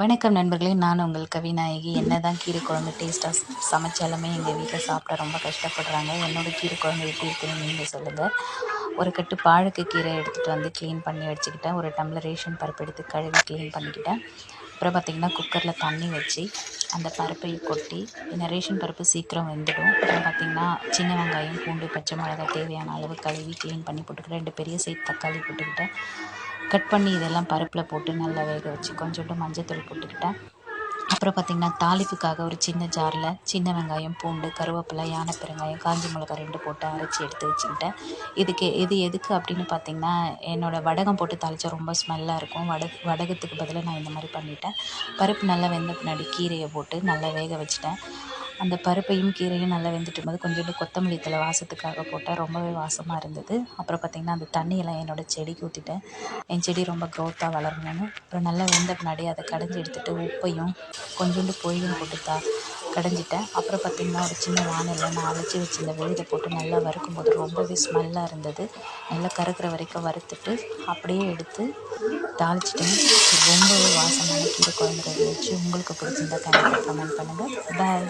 வணக்கம் நண்பர்களே நான் உங்கள் கவிநாயகி. என்ன தான் கீரை குழம்பு டேஸ்ட்டாக சமைச்சாலுமே எங்கள் வீட்டில் சாப்பிட ரொம்ப கஷ்டப்படுறாங்க. என்னோடய கீரை குழம்பு எப்படி இருக்குன்னு நீங்கள் சொல்லுங்கள் ஒரு கட்டு பாழுக்கு கீரை எடுத்துகிட்டு வந்து க்ளீன் பண்ணி வச்சுக்கிட்டேன். ஒரு டம்ளர் ரேஷன் பருப்பு எடுத்து கழுவி க்ளீன் பண்ணிக்கிட்டேன். அப்புறம் பார்த்திங்கன்னா குக்கரில் தண்ணி வச்சு அந்த பருப்பை கொட்டி இந்த ரேஷன் பருப்பு சீக்கிரம் வெந்துடும். அப்புறம் பார்த்திங்கன்னா சின்ன வெங்காயம் பூண்டு பச்சை மிளகாய் தேவையான அளவு கழுவி க்ளீன் பண்ணி போட்டுக்கிட்டேன் ரெண்டு பெரிய சைட் தக்காளி போட்டுக்கிட்டேன். கட் பண்ணி இதெல்லாம் பருப்பில் போட்டு நல்லா வேக வச்சு கொஞ்சோண்டு மஞ்சத்தூள் போட்டுக்கிட்டேன் அப்புறம் பார்த்திங்கன்னா தாளிப்புக்காக ஒரு சின்ன ஜாரில் சின்ன வெங்காயம் பூண்டு கருவேப்பிலை யானை பெருங்காயம் காஞ்சி மிளகாய் ரெண்டு போட்டு அரைச்சி எடுத்து வச்சுக்கிட்டேன். இதுக்கு இது எதுக்கு அப்படின்னு பார்த்திங்கன்னா என்னோடய வடகம் போட்டு தாளித்தா ரொம்ப ஸ்மெல்லாக இருக்கும். வட வடகத்துக்கு பதிலாக நான் இந்த மாதிரி பண்ணிட்டேன். பருப்பு நல்லா வெந்த பின்னாடி கீரையை போட்டு நல்லா வேக வச்சுட்டேன். அந்த பருப்பையும் கீரையும் நல்லா வெந்துட்டு இருக்கும்போது கொஞ்சோண்டு கொத்தமல்லி தழை வாசத்துக்காக போட்டால் ரொம்பவே வாசமாக இருந்தது. அப்புறம் பார்த்திங்கன்னா அந்த தண்ணியெல்லாம் என்னோடய செடிக்கு ஊற்றிட்டேன் என் செடி ரொம்ப க்ரோத்தாக வளரணும்னு. அப்புறம் நல்லா வெந்த பின்னாடி அதை கடைஞ்சி எடுத்துகிட்டு உப்பையும் கொஞ்சோண்டு பொய்யும் போட்டு கடைஞ்சிட்டேன். அப்புறம் பார்த்திங்கன்னா ஒரு சின்ன வானலில் நான் அரைச்சி வச்சிருந்த வெளியில் போட்டு நல்லா வறுக்கும்போது ரொம்பவே ஸ்மெல்லாக இருந்தது. நல்லா கறக்கிற வரைக்கும் வறுத்துட்டு அப்படியே எடுத்து தாளிச்சிட்டேன். ரொம்பவே வாசமான கீரை குழம்பு வச்சு உங்களுக்கு பிடிச்சிருந்தா கண்டிப்பாக கமெண்ட் பண்ணுங்கள் பாய்